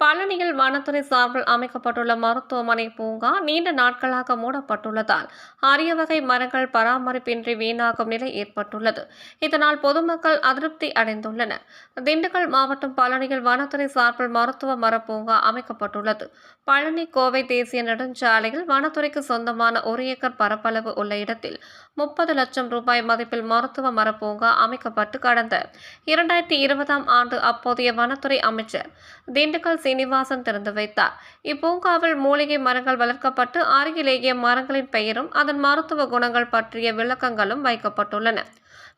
பழனியில் வனத்துறை சார்பில் அமைக்கப்பட்டுள்ள மருத்துவமனை பூங்கா நீண்ட நாட்களாக மூடப்பட்டுள்ளதால் அரிய வகை மரங்கள் பராமரிப்பின்றி வீணாகும் நிலை ஏற்பட்டுள்ளது. இதனால் பொதுமக்கள் அதிருப்தி அடைந்துள்ளனர். திண்டுக்கல் மாவட்டம் பழனியில் வனத்துறை சார்பில் மருத்துவ மர பூங்கா அமைக்கப்பட்டுள்ளது. பழனி கோவை தேசிய நெடுஞ்சாலையில் வனத்துறைக்கு சொந்தமான ஒரு ஏக்கர் பரப்பளவு உள்ள இடத்தில் முப்பது லட்சம் ரூபாய் மதிப்பில் மருத்துவ மர பூங்கா அமைக்கப்பட்டு கடந்த இரண்டாயிரத்தி இருபதாம் ஆண்டு அப்போதைய வனத்துறை அமைச்சர் திண்டுக்கல் சீனிவாசன் திறந்து வைத்தார். இப்பூங்காவில் மூலிகை மரங்கள் வளர்க்கப்பட்டு அருகிலேயே மரங்களின் பெயரும் அதன் மருத்துவ குணங்கள் பற்றிய விளக்கங்களும் வைக்கப்பட்டுள்ளன.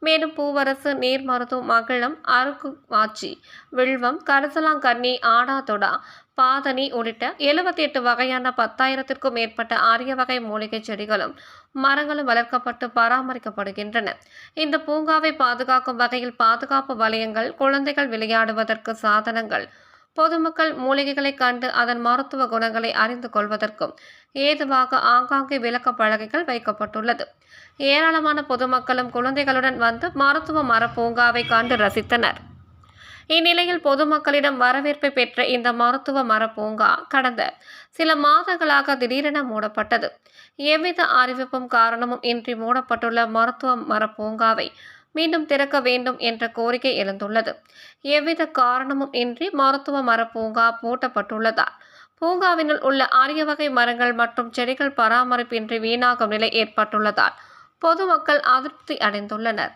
மேலும் பூவரசு நீர் மருத்துவம் மகிழம் அருக்கு வாச்சி வில்வம் கரசலாங்கண்ணி ஆடாதொடா பாதனி உள்ளிட்ட எழுபத்தி எட்டு வகையான பத்தாயிரத்திற்கும் மேற்பட்ட அரிய வகை மூலிகை செடிகளும் மரங்களும் வளர்க்கப்பட்டு பராமரிக்கப்படுகின்றன. இந்த பூங்காவை பாதுகாக்கும் வகையில் பாதுகாப்பு வலயங்கள் குழந்தைகள் விளையாடுவதற்கு சாதனங்கள் பொதுமக்கள் மூலிகைகளை கண்டு அதன் மருத்துவ குணங்களை அறிந்து கொள்வதற்கும் ஏதுவாக ஆங்காங்கே விளக்க பலகைகள் வைக்கப்பட்டுள்ளது. ஏராளமான பொதுமக்களும் குழந்தைகளுடன் வந்து மருத்துவ மர பூங்காவை கண்டு ரசித்தனர். இந்நிலையில் பொதுமக்களிடம் வரவேற்பை பெற்ற இந்த மருத்துவ மரப்பூங்கா கடந்த சில மாதங்களாக திடீரென மூடப்பட்டது. எவ்வித அறிவிப்பும் காரணமும் இன்றி மூடப்பட்டுள்ள மருத்துவ மர பூங்காவை மீண்டும் திறக்க வேண்டும் என்ற கோரிக்கை எழுந்துள்ளது. எவ்வித காரணமும் இன்றி மருத்துவ மர பூங்கா பூட்டப்பட்டுள்ளதால் பூங்காவினுள் உள்ள அரிய வகை மரங்கள் மற்றும் செடிகள் பராமரிப்பின்றி வீணாகும் நிலை ஏற்பட்டுள்ளதால் பொதுமக்கள் அதிருப்தி அடைந்துள்ளனர்.